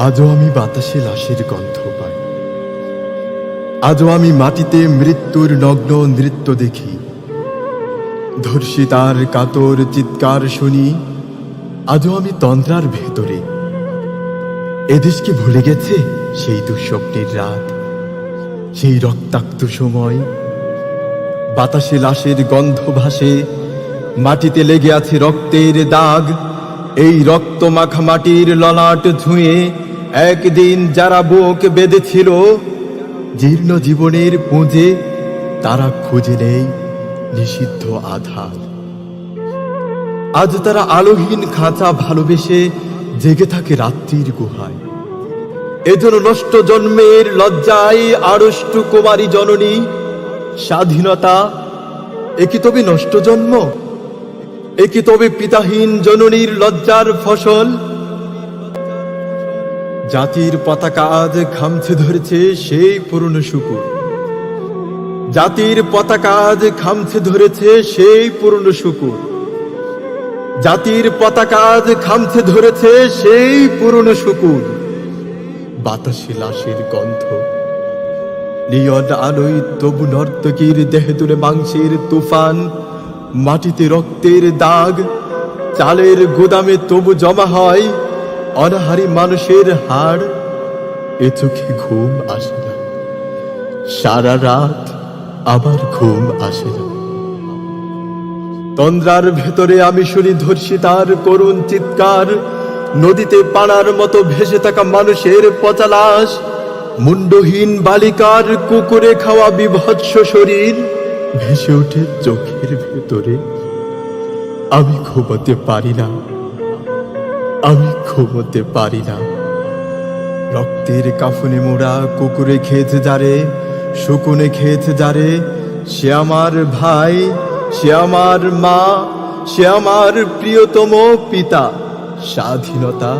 আজও আমি বাতাসে লাশের গন্ধ পাই। আজও আমি মাটিতে মৃত্যুর নগ্ন নৃত্য দেখি। ধর্ষিতার কাতর চিৎকার শুনি। আজও আমি তন্দ্রার ভেতরে। এদেশকে ভুলে গেছে সেই দুঃস্বপ্নের রাত, সেই রক্তাক্ত সময়? বাতাসে লাশের গন্ধ ভাসে, মাটিতে লেগে আছে রক্তের দাগ। এই রক্ত মাখা মাটির ললাট ধুয়ে একদিন যারা বুক বেঁধেছিল, জীর্ণ জীবনের পুঁজে তারা খুঁজে নেই নিষিদ্ধ আধার। আজ তারা আলোহীন খাঁচা ভালোবেসে জেগে থাকে রাত্রির গুহায়। এজন্য নষ্ট জন্মের লজ্জায় আড়ষ্টু কুমারী জননী, স্বাধীনতা একি তবে নষ্ট জন্ম? একি তবে পিতাহীন জননীর লজ্জার ফসল? জাতির পতাকা আজ খামছে ধরেছে সেই পুরনো শুকুর। জাতির পতাকা আজ খামছে ধরেছে সেই পুরনো শুকুর। জাতির পতাকা আজ খামছে ধরেছে সেই পুরনো শুকুর। বাতাসে লাশের গন্ধ। নিয়ন আলোয় তবু নর্তকীর দেহে তুলে মাংসের তুফান। মাটিতে রক্তের দাগ। চালের গোদামে তবু জমা হয় অনাহারি মানুষের হাড়, এ চোখে ঘুম আসে না। সারা রাত আবার ঘুম আসে না। তন্দ্রার ভেতরে আমি শুনি ধর্ষিতার করুণ চিৎকার। নদীতে পানার মতো ভেসে থাকা মানুষের পচালাস মুন্ডহীন বালিকার কুকুরে খাওয়া বিভৎস শরীর ভেসে ওঠে চোখের ভেতরে। আমি ঘুমোতে পারি না। আমি ঘুমোতে পারি না। রক্তের কাফনে মোড়া কুকুরে খেয়েছে যারে, শকুনে খেয়েছে যারে, সে আমার ভাই, সে আমার মা, সে আমার প্রিয়তম পিতা, স্বাধীনতা।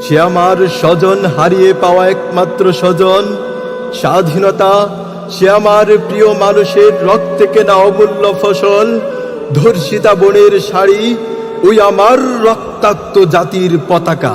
সে আমার স্বজন হারিয়ে পাওয়া একমাত্র স্বজন, স্বাধীনতা। সে আমার প্রিয় মানুষের রক্তে কেনা অমূল্য ফসল, ধর্ষিতা বনের শাড়ি ওই আমার রক্তাক্ত জাতির পতাকা।